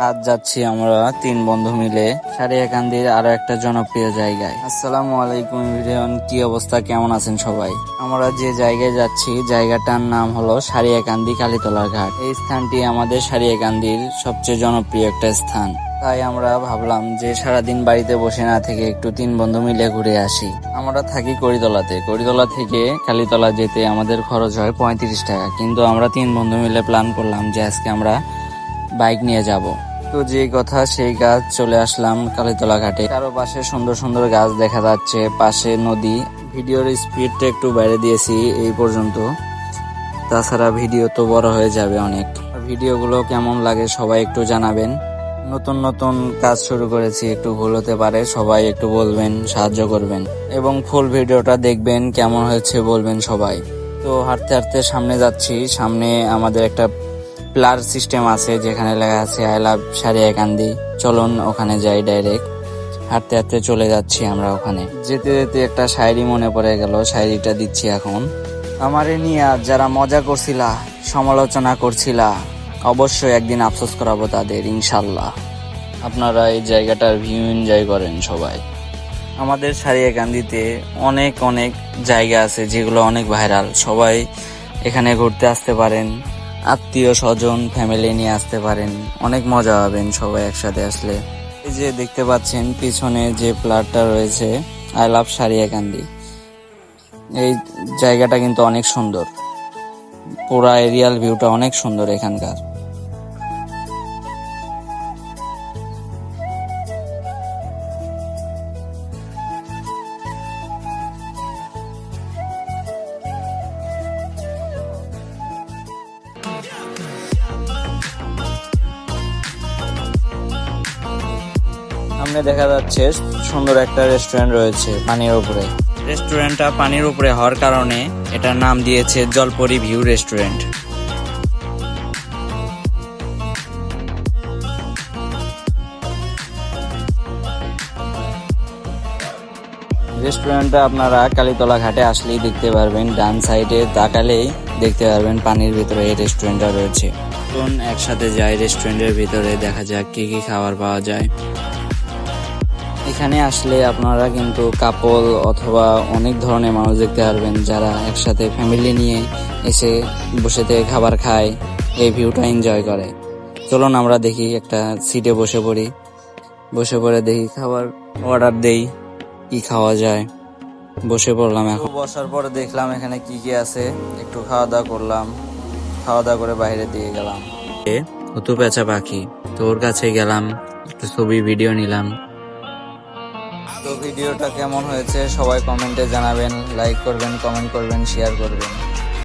আজ যাচ্ছি আমরা তিন বন্ধু মিলে সারিয়াকান্দির আরও একটা জনপ্রিয় জায়গায়। আসসালামু আলাইকুম ভিডিয়ন কি অবস্থা? কেমন আছেন সবাই? আমরা যে জায়গায় যাচ্ছি, জায়গাটার নাম হলো সারিয়াকান্দি কালীতলার ঘাট। এই স্থানটি আমাদের সারিয়াকান্দির সবচেয়ে জনপ্রিয় একটা স্থান। তাই আমরা ভাবলাম যে সারাদিন বাড়িতে বসে না থেকে একটু তিন বন্ধু মিলে ঘুরে আসি। আমরা থাকি করিতলাতে। করিতলা থেকে কালীতলা যেতে আমাদের খরচ হয় পঁয়ত্রিশ টাকা। কিন্তু আমরা তিন বন্ধু মিলে প্ল্যান করলাম যে আজকে আমরা বাইক নিয়ে যাব। তো যে কথা, সেই গাছ চলে আসলাম কালীতলা ঘাটে। কারও পাশে সুন্দর সুন্দর গাছ দেখা যাচ্ছে, পাশে নদী। ভিডিওর স্পিডটা একটু বাইরে দিয়েছি এই পর্যন্ত। তাছাড়া ভিডিও তো বড় হয়ে যাবে অনেক। ভিডিওগুলো কেমন লাগে সবাই একটু জানাবেন। নতুন নতুন কাজ শুরু করেছি, একটু ভুল হতে পারে, সবাই একটু বলবেন, সাহায্য করবেন। এবং ফুল ভিডিওটা দেখবেন, কেমন হয়েছে বলবেন সবাই। তো হাঁটতে হাঁটতে সামনে যাচ্ছি, সামনে আমাদের একটা প্লার সিস্টেম আছে, যেখানে লেখা আছে আই লাভ সারিয়াকান্দি চলুন ওখানে যাই ডাইরেক্ট হাঁটতে হাঁটতে চলে যাচ্ছি আমরা ওখানে। যেতে যেতে একটা শায়রি মনে পড়ে গেল, শায়রিটা দিচ্ছি এখন। আমারে নিয়ে যারা মজা করছিলা, সমালোচনা করছিলা, অবশ্যই একদিন আফসোস করাবো তাদের, ইনশাল্লাহ। আপনারা এই জায়গাটার ভিউ এনজয় করেন সবাই। আমাদের সারিয়াকান্দিতে অনেক অনেক জায়গা আছে যেগুলো অনেক ভাইরাল সবাই এখানে ঘুরতে আসতে পারেন। আত্মীয় স্বজন ফ্যামিলি নিয়ে আসতে পারেন। অনেক মজা পাবেন সবাই একসাথে আসলে। এই যে দেখতে পাচ্ছেন, পিছনে যে প্লাটটা রয়েছে, আই লাভ সারিয়াকান্দি এই জায়গাটা কিন্তু অনেক সুন্দর। পুরা এরিয়াল ভিউটা অনেক সুন্দর এখানকার। সামনে দেখা যাচ্ছে সুন্দর একটা রেস্টুরেন্ট রয়েছে পানির উপরে। রেস্টুরেন্টটা পানির উপরে হওয়ার কারণে এটার নাম দিয়েছে জলপরি ভিউ রেস্টুরেন্ট রেস্টুরেন্টটা আপনারা কালীতলা ঘাটে আসলেই দেখতে পারবেন ডান সাইডে তাকালেই দেখতে পারবেন পানির ভিতরে এই রেস্টুরেন্টটা রয়েছে। একসাথে যাই রেস্টুরেন্টের ভিতরে দেখা যাক কি কি খাবার পাওয়া যায়। এখানে আসলে আপনারা কিন্তু কাপল অথবা অনেক ধরনের মানুষ দেখতে পারবেন যারা একসাথে ফ্যামিলি নিয়ে এসে বসে থেকে খাবার খায় এই ভিউটা এনজয় করে। চলুন আমরা দেখি একটা সিটে বসে পড়ি। বসে পড়ে দেখি খাবার অর্ডার দেই কি খাওয়া যায়। বসে পড়লাম এখন। বসার পরে দেখলাম এখানে কি কি আছে একটু খাওয়া দাওয়া করলাম খাওয়া দাওয়া করে বাইরে দিয়ে গেলাম। হুতু পেঁচা পাখি তো ওর কাছে গেলাম একটু ছবি ভিডিও নিলাম। তো ভিডিওটা কেমন হয়েছে সবাই কমেন্টে জানাবেন লাইক করবেন কমেন্ট করবেন শেয়ার করবেন।